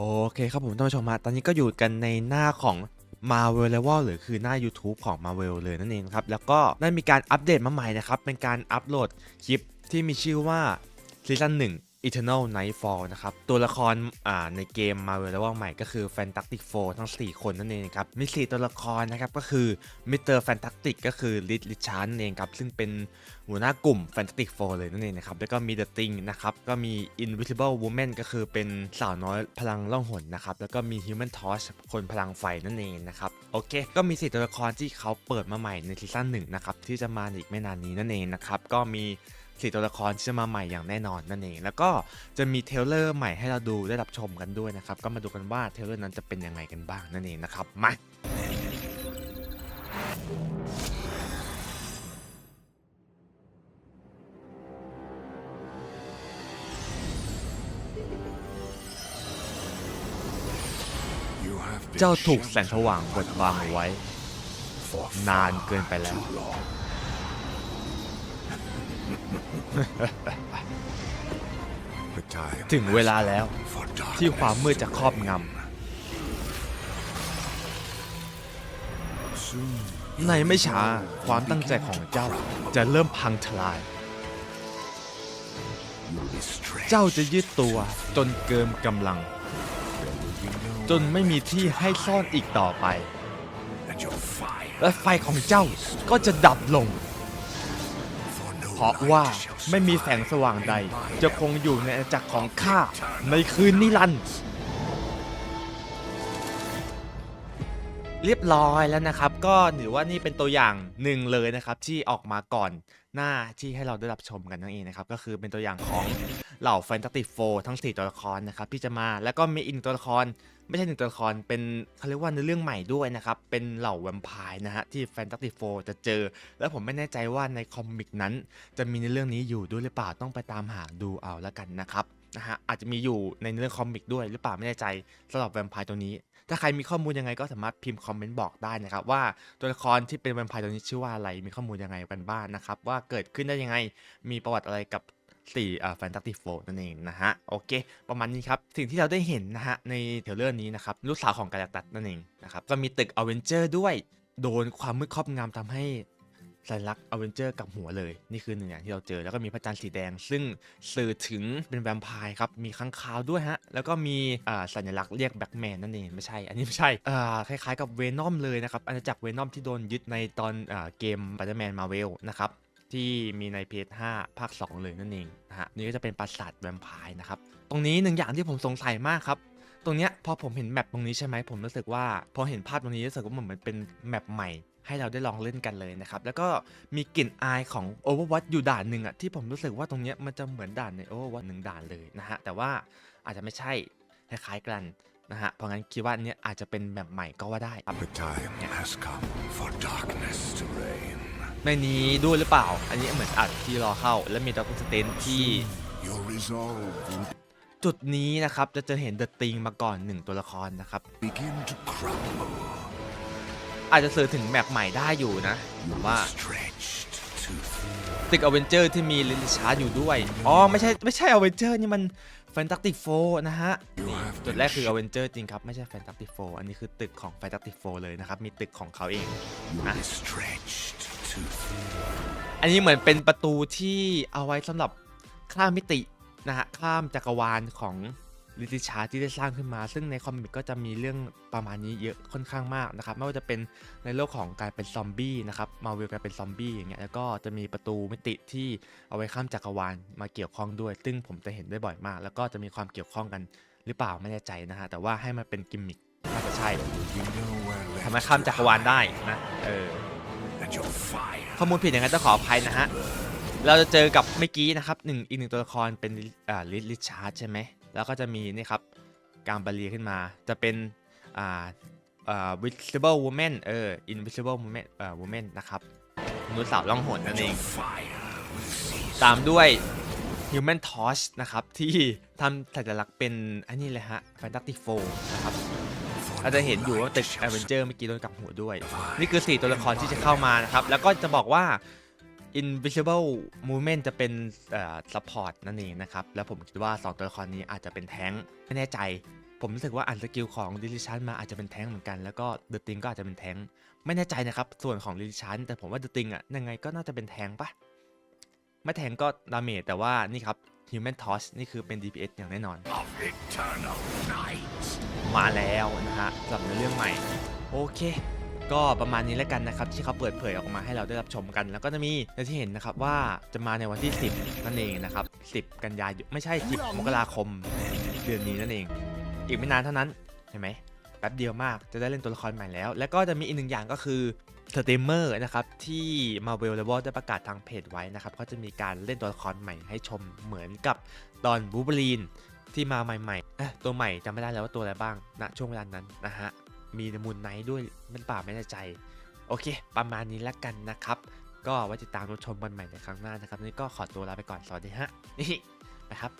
โอเคครับผมท่านผู้ชมฮะตอนนี้ก็อยู่กันในหน้าของ Marvel Level หรือคือหน้า YouTube ของ Marvel เลยนั่นเองครับ แล้วก็ได้มีการอัปเดตมาใหม่นะครับ เป็นการอัปโหลดคลิปที่มีชื่อว่าซีซั่น1 Eternal Nightfall นะครับ ตัวละครอ่าในเกม Marvel Level ใหม่ก็คือ Fantastic Four ทั้ง 4 คนนั่นเองครับ มี 4 ตัวละครนะครับ ก็คือ Mr. Fantastic ก็คือ Reed Richards นั่นเองครับ ซึ่งเป็นหัวหน้ากลุ่ม Fantastic Four เลยนั่นเองนะครับ แล้วก็มี The Thing นะครับ ก็มี Invisible Woman ก็คือเป็นสาวน้อยพลังล่องหนนะครับ แล้วก็มี Human Torch คนพลังไฟนั่นเองนะครับ โอเค ก็มี 4 ตัวละครที่เขาเปิดมาใหม่ในซีซั่นหนึ่งนะครับ ที่จะมาอีกไม่นานนี้นั่นเองนะครับ ก็มี สี่ตัวละครที่จะมาใหม่อย่างแน่นอนนั่นเอง แล้วก็จะมีเทรลเลอร์ใหม่ให้เราดูได้รับชมกันด้วยนะครับ ก็มาดูกันว่าเทรลเลอร์นั้นจะเป็นยังไงกันบ้างนั่นเองนะครับ มา You have been เจ้าถูกแสง sheltered สว่างบดบังเอาไว้ for นาน far เกินไปแล้ว ถึงเวลาแล้วที่ความมืดจะครอบงำในไม่ช้าความตั้งใจของเจ้าจะเริ่มพังทลาย เจ้าจะยืดตัวจนเกินกำลัง จนไม่มีที่ให้ซ่อนอีกต่อไป และไฟของเจ้าก็จะดับลง เพราะว่าไม่มีแสงสว่างใด จะคงอยู่ในอาณาจักรของข้าในคืนนิรันดร์เรียบร้อยแล้วนะครับ ก็ถือว่านี่เป็นตัวอย่างหนึ่งเลยนะครับ ที่ออกมาก่อนหน้าที่ให้เราได้รับชมกันนั่นเองนะครับ ก็คือเป็นตัวอย่างของเหล่าแฟนตาติโฟทั้ง 4 ตัวละครนะครับที่จะมาแล้วก็มีอีกหนึ่งตัวละคร ไม่ใช่หนึ่งตัวละครเป็นเขาเรียกว่าในเรื่องใหม่ด้วยนะครับ เป็นเหล่าแวมไพร์นะฮะที่แฟนตาติโฟจะเจอ แล้วผมไม่แน่ใจว่าในคอมิกนั้น จะมีในเรื่องนี้อยู่ด้วยหรือเปล่าต้องไปตามหาดูเอาแล้วกันนะครับนะฮะอาจจะมีอยู่ในเรื่องคอมิกด้วยหรือเปล่าไม่แน่ใจสำหรับแวมไพร์ตัวนี้ ถ้าใครมีข้อมูลยังไงก็สามารถพิมพ์คอมเมนต์บอกได้นะครับ ว่าตัวละครที่เป็นแวมไพร์ตัวนี้ชื่อว่าอะไรมีข้อมูลยังไงกันบ้างนะครับว่าเกิดขึ้นได้ยังไงมีประวัติอะไรกับ สี่อ่าแฟนตาติโฟนั่นเองนะฮะโอเค ประมาณนี้ครับ สิ่งที่เราได้เห็นนะฮะในเทเลอร์นี้นะครับลูกสาวของกาล็กตัสนั่นเองนะครับก็มีตึกอเวนเจอร์ด้วยโดนความมืดครอบงำทำให้สัญลักษณ์อเวนเจอร์กับหัวเลย นี่คือหนึ่งอย่างที่เราเจอแล้วก็มีพระจันทร์สีแดง ซึ่งสื่อถึงเป็นแวมไพร์ครับ มีค้างคาวด้วยฮะ แล้วก็มีสัญลักษณ์เรียกแบ็กแมนนั่นเอง ไม่ใช่ อันนี้ไม่ใช่อ่าคล้ายๆกับเวนอมเลยนะครับอาณาจักรเวนอมที่โดนยึดในตอนอเกม Spider-Man Marvel นะครับ ที่มีใน PS5 ภาค 2 เลยนั่นเองนะฮะนี่ก็จะเป็นปราสาทแวมไพร์นะครับ ตรงนี้หนึ่งอย่างที่ผมสงสัยมากครับ ตรงเนี้ยพอผมเห็นแมปตรงนี้ใช่ไหมผมรู้สึกว่า พอเห็นภาพตรงนี้รู้สึกว่าเหมือนเป็นแมปใหม่ให้เราได้ลองเล่นกันเลยนะครับ แล้วก็มีกลิ่นอายของ Overwatch อยู่ด่านหนึ่งอะที่ผมรู้สึกว่าตรงเนี้ยมันจะเหมือนด่านใน Overwatch หนึ่งด่านเลยนะฮะ แต่ว่าอาจจะไม่ใช่คล้ายๆกันนะฮะ เพราะงั้นคิดว่าเนี้ยอาจจะเป็นแมปใหม่ก็ว่าได้ The time has come for darkness to reign. ในนี้ด้วยหรือเปล่า อันนี้เหมือนอัดที่รอเข้า แล้วมีด็อกเตอร์สเตนที่ Your resolve will จุดนี้นะครับจะเจอเห็นเดอะติงมาก่อนหนึ่งตัวละครนะครับ begin to crumble. อาจจะสื่อถึงแมปใหม่ได้อยู่นะผ You'll ม be ว่า stretched too thin. ตึกอเวนเจอร์ที่มีลิลิชาร์ดอยู่ด้วย อ๋อ ไม่ใช่ไม่ใช่อเวนเจอร์นี่มันแฟนตาติกโฟนะฮะนี่จุดแรกคืออเวนเจอร์จริงครับ ไม่ใช่แฟนตาติกโฟอันนี้คือตึกของแฟนตาติกโฟเลยนะครับ มีตึกของเขาเอง You'll Huh? Be stretched too thin. อันนี้เหมือนเป็นประตูที่เอาไว้สำหรับข้ามมิตินะฮะข้ามจักรวาลของลิลิชาร์ดที่ได้สร้างขึ้นมา ซึ่งในคอมิกก็จะมีเรื่องประมาณนี้เยอะค่อนข้างมากนะครับไม่ว่าจะเป็นในโลกของการเป็นซอมบี้นะครับมาเวลกลายเป็นซอมบี้อย่างเงี้ยแล้วก็จะมีประตูมิติที่เอาไว้ข้ามจักรวาลมาเกี่ยวข้องด้วย ซึ่งผมจะเห็นได้บ่อยมาก แล้วก็จะมีความเกี่ยวข้องกันหรือเปล่าไม่แน่ใจนะฮะแต่ว่าให้มันเป็นกิมมิคน่าจะใช่ You know where ทำให้ข้ามจักรวาลได้นะเออ and your fire ข้อมูลผิดอย่างนั้นต้องขออภัยนะฮะ เราจะเจอกับเมื่อกี้นะครับหนึ่งอีกหนึ่งตัวละครเป็นอ่าลิลิชาร์ดใช่ไหม แล้วก็จะมีนี่ครับการบาเรียขึ้นมา จะเป็นอ่าอ่า visible woman เออ invisible woman อ่า woman นะครับมนุษย์สาวล่องหนนั่นเอง fire will cease. ตามด้วย human torch นะครับ ที่ทำสัญลักษณ์เป็นอันนี้เลยฮะ fantastic four นะครับ For อาจจะเห็นอยู่ว่าตึกแอเวนเจอร์เมื่อกี้โดนกลับหัวด้วย นี่คือ 4 ตัวละครที่จะเข้ามานะครับ แล้วก็จะบอกว่า invisible movement จะเป็นเอ่อ support นั่นเองนะครับ แล้วผมคิดว่า 2 ตัวละครนี้อาจจะเป็นแท้งไม่แน่ใจ ผมรู้สึกว่าอ่านสกิลของดิลิชันมาอาจจะเป็นแท้งเหมือนกัน แล้วก็เดอะติงก็อาจจะเป็นแท้งไม่แน่ใจนะครับ ส่วนของดิลิชันแต่ผมว่าเดอะติงอะยังไงก็น่าจะเป็นแท้งปะไม่แท้งก็ดาเมจแต่ว่านี่ครับ Human Torch นี่คือเป็น DPS อย่างแน่นอน Of eternal night. มาแล้วนะฮะสำหรับในเรื่องใหม่ โอเคก็ประมาณนี้แล้วกันนะครับ ที่เขาเปิดเผยออกมาให้เราได้รับชมกัน แล้วก็จะมีในที่เห็นนะครับว่าจะมาในวันที่ 10 นั่นเองนะครับ 10 กันยายนไม่ใช่ 10 มกราคมเดือนนี้นั่นเอง อีกไม่นานเท่านั้นเห็นไหมแป๊บเดียวมากจะได้เล่นตัวละครใหม่แล้ว แล้วก็จะมีอีกหนึ่งอย่างก็คือ สตรีมเมอร์นะครับที่ Marvel l e v e l ได้ประกาศทางเพจไว้นะครับก็จะมีการเล่นตัวละครใหม่ให้ชมเหมือนกับตอนบูบลีนที่มาใหม่ๆตัวใหม่จำไม่ได้แล้วว่าตัวอะไรบ้างณช่วงเวลานั้นนะฮะมีมูลไนท์ด้วยมันป่าไม่แน่ใจ โอเค ประมาณนี้แล้วกันนะครับ ก็ไว้ติดตามรับชมวันใหม่ในครั้งหน้านะครับนี่ก็ขอตัวลาไปก่อนสวัสดีฮะนี่นะครับ